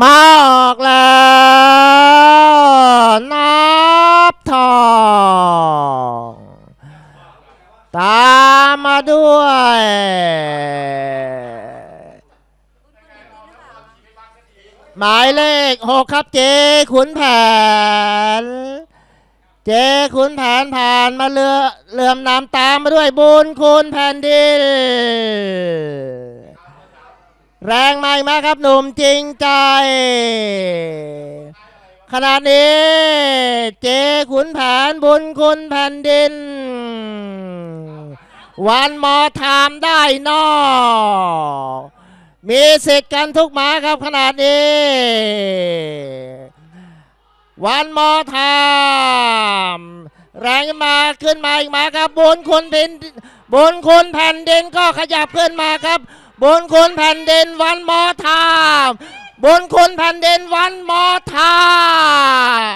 มาออกแล้วนับทองตามมาด้วยหมายเลขหกครับเจขุนแผน เจขุนแผนผ่านมาเรือเลื่อมน้ำตามมาด้วยบุญคุณแผ่นดิน แรงใหม่มาครับหนุ่มจริงใจขณะนี้เจขุนแผนบุญคุณแผ่นดิน วันมอทามได้นอกมีสิทธิ์กันทุกหมาครับขนาดนี้ วันมอทาม แรงมาขึ้นมาอีกมาครับ บนคนเพนบนคนแผ่นเดนก็ขยับขึ้นมาครับ บนคนแผ่นเดนวันมอทามบนคนแผ่นเดนวันมอทาม